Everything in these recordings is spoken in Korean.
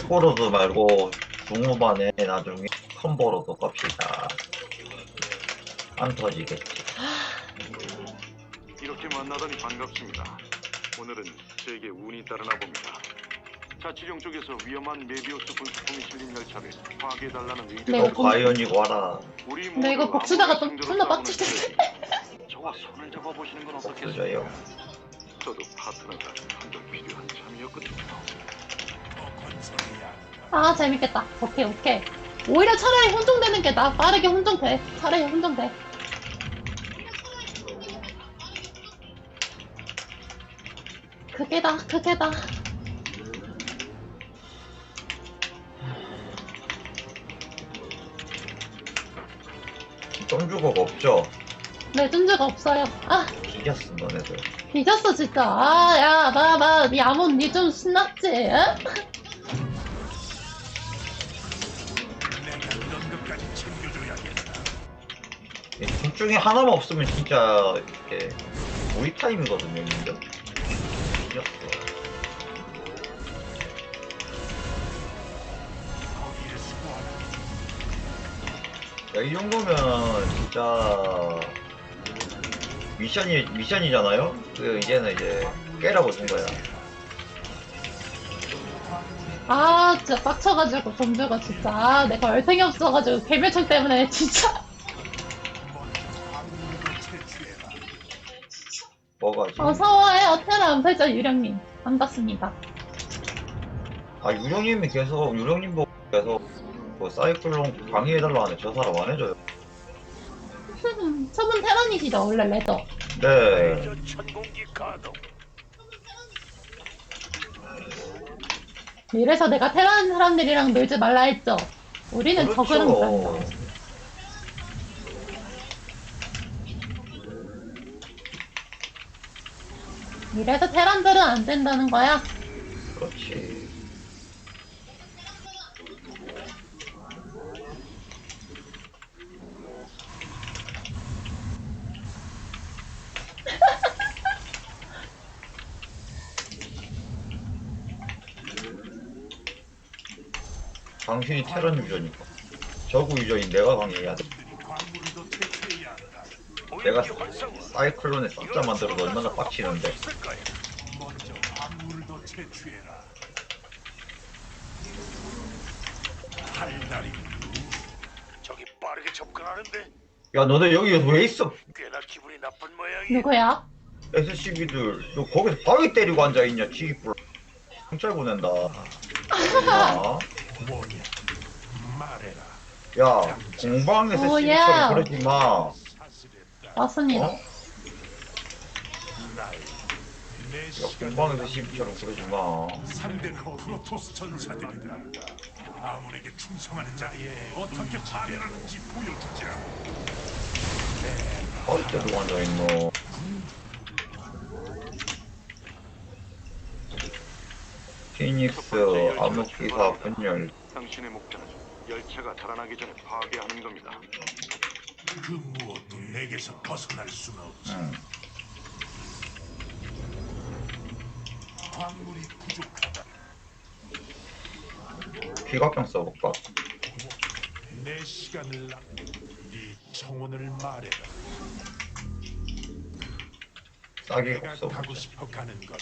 스포로드 말고 중후반에 나중에 컴보로도 갑시다. 안 터지겠지. 이렇게 만나다니 반갑습니다. 오늘은 제게 운이 따르나 봅니다. 자치령 쪽에서 위험한 메비우스 분수품이 실린 열차를 파괴해달라는 네, 너 이거 과연이고 와라. 우리 근데 이거 모두 복수다가 좀 존나 싸우는 빡칠 때 저와 손을 잡아보시는 건 어떻겠어요? 없어져요. 저도 파트너가 한번 필요한 참이었거든요. 아 재밌겠다. 오케이 오케이. 오히려 차라리 혼종되는 게 나 빠르게 혼종돼. 차라리 혼종돼. 그게 다 그게다. 쫀주거가 없죠? 내 존재가 없어요. 아! 이겼어 너네들. 뒤졌어 진짜. 아 야 나 나 니 아몬 니좀 신났지 응? 중에 하나만 없으면 진짜 이게 우리 타임이거든요, 근데. 야, 이 정도면 진짜 미션이 미션이잖아요. 그 이제는 이제 깨라고 준 거야. 아 진짜 빡쳐가지고 존재가 진짜 아, 내가 얼탱이 없어가지고 개별청 때문에 진짜 어서와요 테라 은폐자 유령님 반갑습니다 아 유령님이 계속 유령님 보고 계속 뭐 사이클론 강의해달라 하네. 저 사람 안 해줘요. 처분 테란이시죠 원래 레더 네. 천공기 가동. 이래서 내가 테란 사람들이랑 놀지 말라 했죠 우리는 적으랑 그렇죠. 산다 이래서 테란들은 안 된다는 거야 그렇지. 당신이 테런 유저니까. 저구 유저인 내가 강해야 돼. 내가 사이클론에 싹자 만들어도 얼마나 빡치는데. 달달이 저기 빠르게 접근하는데 야, 너네 여기 왜 있어? 꽤나 기분이 나쁜 모양이. 누구야? SCB들, 너 거기서 바위 때리고 앉아 있냐, 지기뿔. 경찰 보낸다. 야, 뭐냐? 말해라. 야, 공방에서 오, 시비처럼 야. 그러지 마. 사슬했다. 맞습니다 어? 나의 내 야, 시간을 공방에서 시비처럼 그러지 마. 상대는 프로토스 전사들이다. 아무에게 충성하는 자리에 어떻게 파멸하는지 보여주자. 바위 때리고 앉아있노. 피닉스, 암흑기사, 분열. 당신의 목표는 열차가 달아나기 전에 파괴하는 겁니다. 그 무엇도 내게서 벗어날 수는 없지. 응. 광물이 부족하다. 귀각경 써볼까? 내 시간을 나. 네 청혼을 말해라. 싸게 내가 가고 써보자. 싶어 가는 것.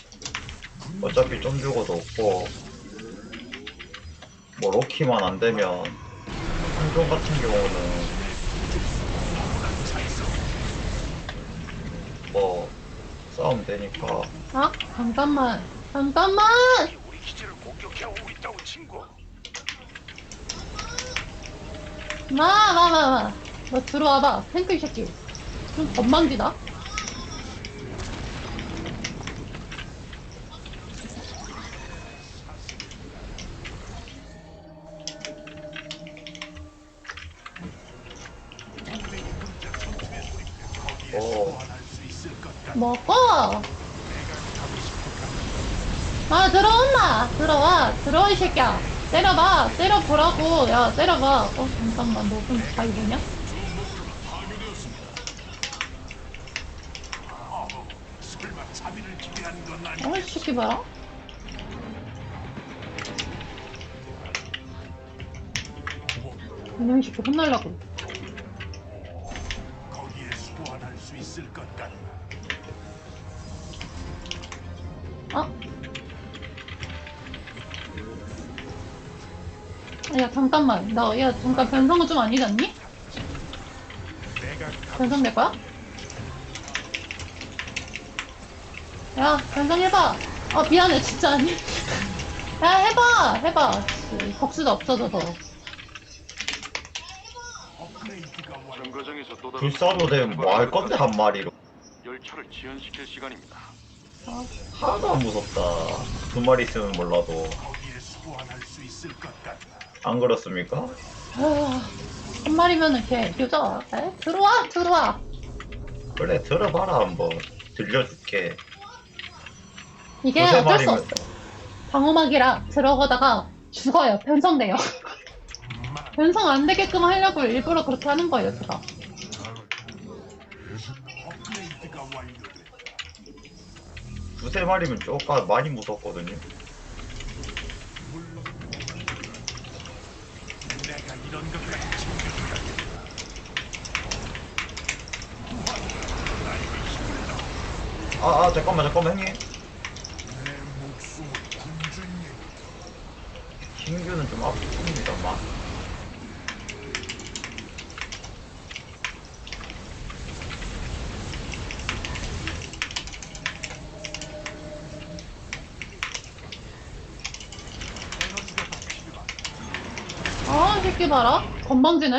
어차피 좀 죽어도 없고, 뭐, 로키만 안 되면, 한종 같은 경우는, 뭐, 싸움 되니까, 아 잠깐만 잠깐만! 우리 기지를 공격해 오고 있다고 친구. 마 마 마 마. 너 들어와봐 탱크 이 새끼. 좀 건방지다 아 들어온다 들어와. 들어와 이 새끼야. 때려봐. 때려보라고. 야 때려봐. 어 잠깐만. 너 그럼 자기 뭐냐? 어이 새끼 봐라. 분명히 새끼 혼날라고. 야 잠깐만 나 야 잠깐 변성은 좀 아니지 않니? 변성될 거야? 야 변성해봐 아 미안해 진짜 아니 야 해봐 해봐 씨, 복수도 없어져서. 정거장에서 또 다른 되면 뭐할 건데 한 마리로 열차를 지연시킬 시간입니다. 하나도 안 무섭다 두 마리 있으면 몰라도 거기에 소환할 수 있을 것 같나? 안 그렇습니까? 아, 한 마리면은 걔 교자 에? 들어와 들어와. 그래 들어봐라 한번. 들려줄게. 이게 두세 어쩔 수 마리면- 없어. 방어막이라 들어가다가 죽어요. 변성돼요. 마, 변성 안 되게끔 하려고 일부러 그렇게 하는 거예요 제가. 두세 마리면 쪼까 많이 무섭거든요 물론 내가 이런 것까지. 챙겨줘야 아, 아 잠깐만 잠깐만 형님. 내 목숨을 군주님 신규는 좀 아픕니다만 에너지가 더 필요하다. 아, 봐라. 건방지네?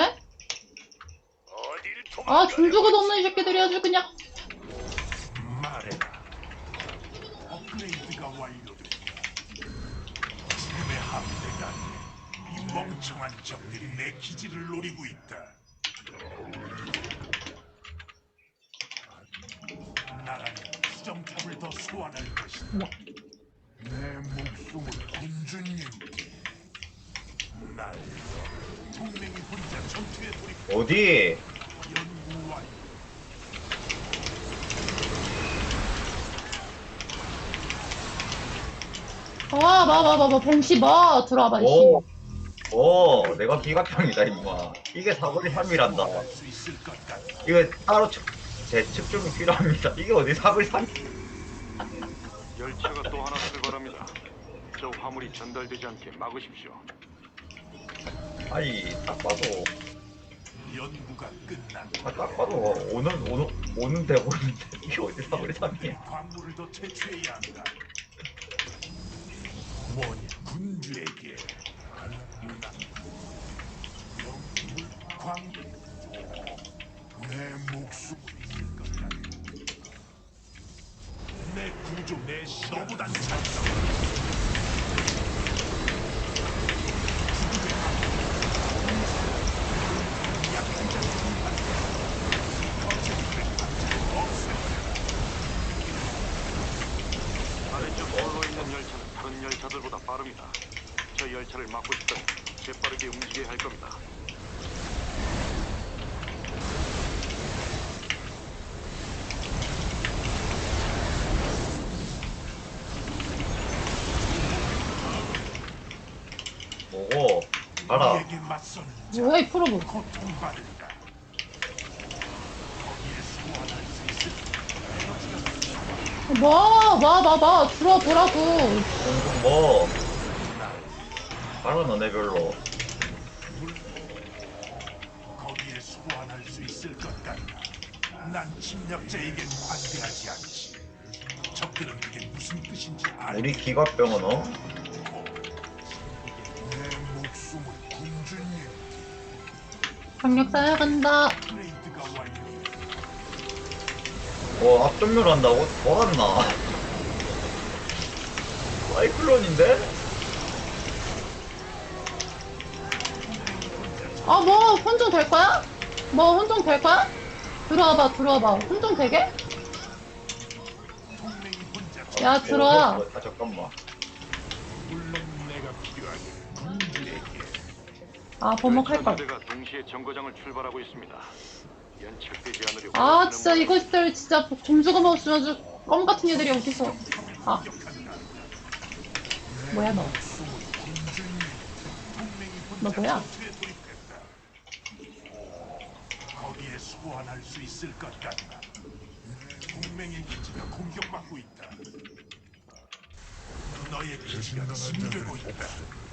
어딜 아, 중주가 없는 이 새끼들이 아주 그냥. 말해라. 업그레이드가 완료됐다. 지금의 함대가 이 멍청한 적들이 내 기지를 노리고 있다. 나라는 수정탑을 더 소환할 것이다. 내 목숨을 군주님께 어디? 와, 봐, 봐, 봐, 봐. 벤시 봐. 들어와봐, 씨. 오, 오 내가 기각형이다 임마 이게 사거리 3이란다 소환할 수 있을 것 같다. 이거 따로 측, 제 측정이 필요합니다 이게 어디 사거리 3 열차가 또 하나 출발합니다. 저 화물이 전달되지 않게 막으십시오. 아니 딱 봐도 연구가 끝났다. 아, 딱 봐도 오는 오는 오는 데 보이는데 이게 어디 사거리 3이야 광물을 더 채취해야 한다. 뭐냐 군주에게 나 영물 광물 내 목숨을 잃을 것 같다. 내 구조 내 너보단 찬성. 아래쪽 홀로 있는 열차는 다른 열차들보다 빠릅니다. 저 열차를 막고 싶다면 재빠르게 움직여야 할 겁니다. 뭐고 가라 우리에게 맞서는 뭐야, 이 프로브. 있을 뭐, 봐, 봐, 봐. 들어와 보라고. 공중 뭐 가라 너네 별로 거기에 소환할 수 있을 것 같나? 난 침략자에겐 관대하지 않지. 적들은 그게 무슨 뜻인지 알고 우리 기갑병은 어? 강력 사야 간다. 플레이드가 완료. 뭐 앞전면 한다고? 돌았나? 사이클론인데? 아, 뭐, 혼종 될 거야? 뭐, 혼종 될 거야? 들어와봐, 들어와봐. 혼종 되게? 야, 들어와. 어, 아, 잠깐만 아, 버먹할 걸. 동시에 정거장을 출발하고 있습니다. 연착되지 않으려고 아, 진짜 이것들 진짜 좀주고 없으면 아주 껌 같은 애들이 어딨어. 아, 뭐야, 너. 너 뭐야? 돌입했다. 소환할 수 있을 것 같나? 동맹의 기지가 공격받고 있다. 너의 기지가 침되고 있다.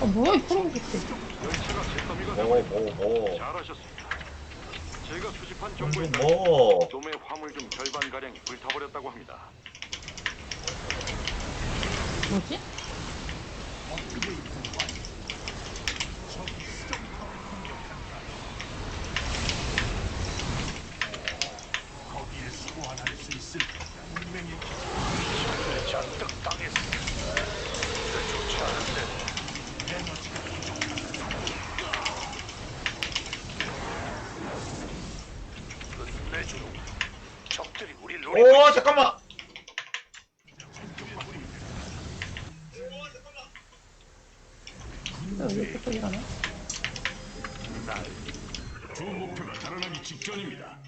아 뭐야 이 프로젝트 열차가 잿더미가 뭐 되고 뭐 뭐. 잘하셨습니다. 제가 수집한 좀 정보에 따르면 뭐. 놈의 화물 중 절반 가량이 불타버렸다고 합니다. 뭐지? 거기에 소환할 수 있을 거다. 동맹의 기지가 잔뜩 당했어. 좋지 않은데. 에너지가 부족하다. 끝내주로. 적들이 우리 노리고 오 잠깐만. 왜 이렇게 또 이러네? 주 목표가 달아나기 직전입니다.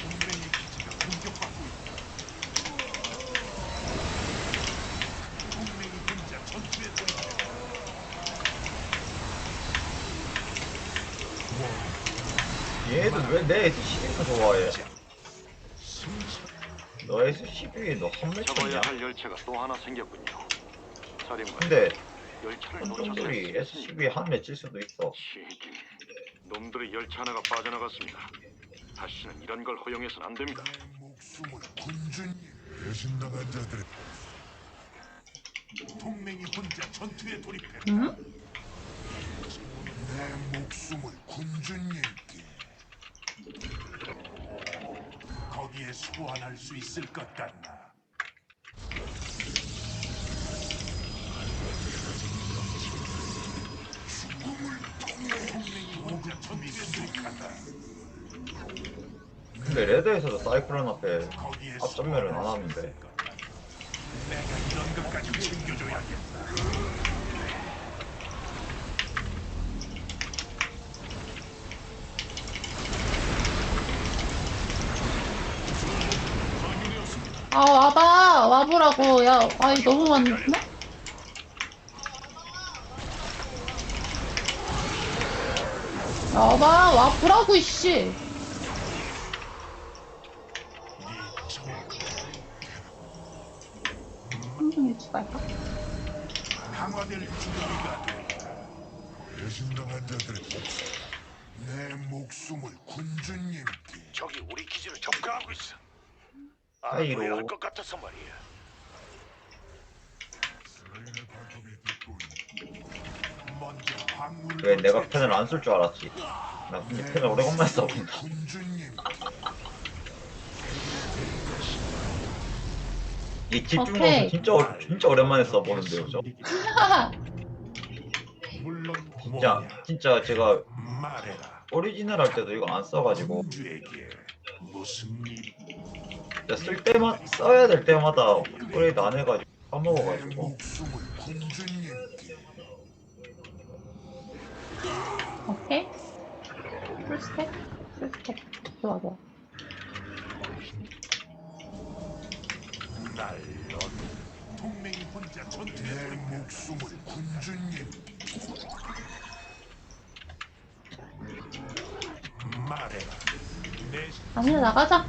동맹의 기지가 공격받고 있다. 동맹이 혼자 전투에 들어갔다. 얘도 왜내 S12만 좋아해? 너 S12 너한 잡아야 매천이야? 할 열차가 또 하나 생겼군요. 사령관, 근데 열차를 놓쳐서 혼종들이 S12 한 맺힐 수도 있어. 시긴. 놈들의 열차 하나가 빠져나갔습니다. 다시는 이런 걸 허용해서는 안 됩니다. 목숨을 군주님 배신당한 자들 동맹이 혼자 전투에 돌입했다. 응? 내 목숨을 군주님께 거기에 소환할 수 있을 것 같나? 죽음을 동맹이 돌입한다. 근데 레드에서도 사이클론 앞에 거기에 앞전멸은 안 소환할 하는데. 수 있을 것 같나? 내가 이런 것까지 챙겨줘야겠다. 아 와봐 와보라고 야 아이 너무 많네? 야, 와봐 와보라고 이씨 한중 일치갈까? 강화될 준비가 됐다. 배신당한 자들의 내 목숨을 군주님께 적이 우리 기지를 접근하고 있어. 사이로. 알아둬야 할것 같아서 말이야. 왜 내가 펜을 안 쓸 줄 알았지? 나 근데 펜을 오래간만에 써본다. 이 오케이. 진짜 오- 진짜 오랜만에 써보는데요, 저. 물론 진짜 진짜 제가 말해라 오리지널 할 때도 이거 안 써가지고 군주에게 무슨 일 진짜 쓸 때만 써야 될 때마다 업그레이드 안 해가지고 내 까먹어가지고. 오케이. 풀스택? 풀스택. 좋아 좋아. 아니야 나가자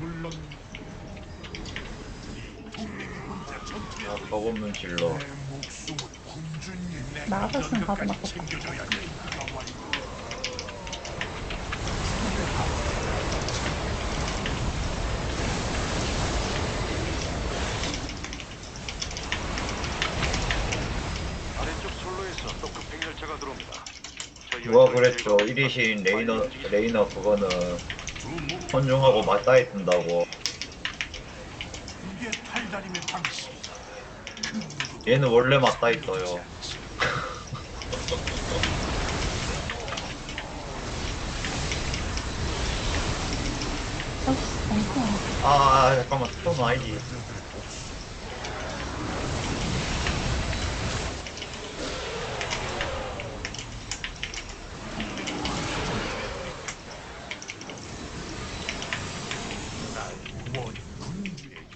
동맹이 혼자 질러 나가셨으면 이런 가도 것까지 맞겠다. 챙겨줘야겠다 아래쪽 선로에서 또 급행 열차가 들어옵니다. 저 누가 열차를 그랬죠 제거하고 1위신 레이너. 레이너 그거는 헌중하고 맞다이 뜬다고 이게 탈다림의 방식이다 얘는 원래 풀스택 많구나. 아 잠깐만 스톤 아이디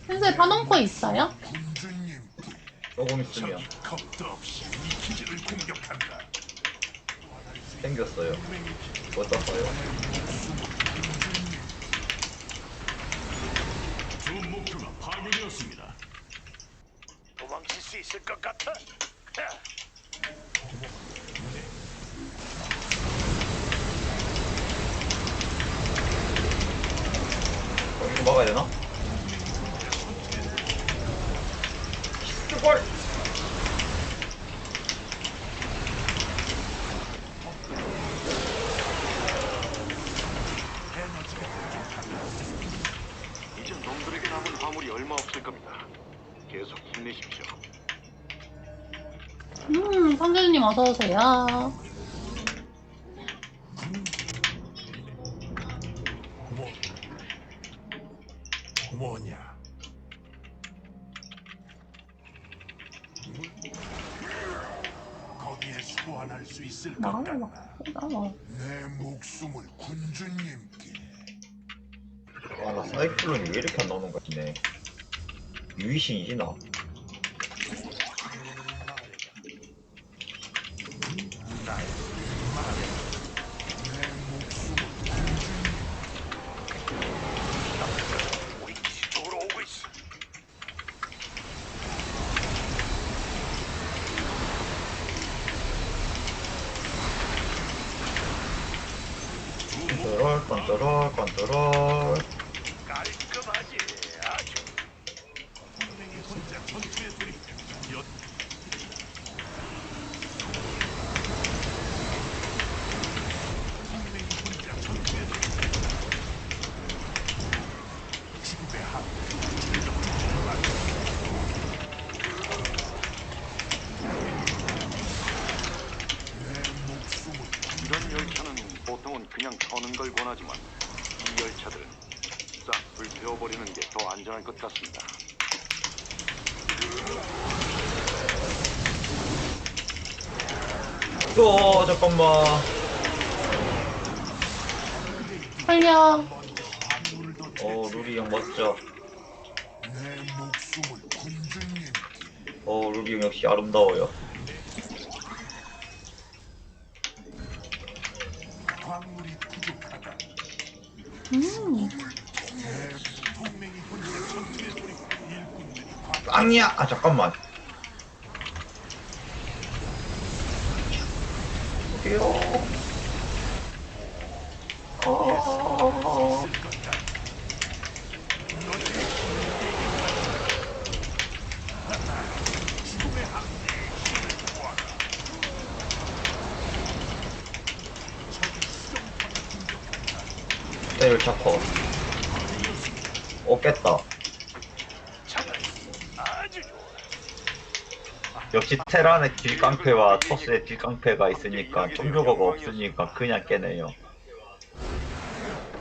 현재 파동코 있어요? 조금 있으면 적이 겁도 없이 이 기지를 공격한다. 생겼어요 뭐 떴어요 주 목표가 파괴되었습니다. 도망칠 수 있을 것 같아. 어, 이거 막아야 되나? 슈걸 이제 놈들에게 남은 화물이 얼마 없을 겁니다. 계속 힘내십시오. 음, 선생님 어서 오세요. 뭐 뭐냐? 소환할 수 있을 것 같나? 막, 나가. 내 목숨을 군주님께 아나 사이클론이 왜 이렇게 안 나오는 것 같네 유이신이지 나 내 목숨을 우리 기지 쪽으로 오고 있어. 컨트롤 컨트롤 컨트롤 깔끔하지. 아주. 군주님이 혼자 전투에 돌입해 여 동맹이 혼자 전투에 돌입해 지구의 한 내 목숨을 이런 열차는 보통은 그냥 터는 걸 권하지만 이 열차들은 싹 불태워버리는 게 더 안전할 것 같습니다. 또 잠깐만 살려. 어 루비 형 멋져 어 루비 형 역시 아름다워요. 음, 빵이야 아 잠깐만 어디요 어... 커. 어, 깼다. 아주 좋아. 역시 테란의 딜깡패와 토스의 딜깡패가 있으니까 좀 조거가 없으니까 그냥 깨네요.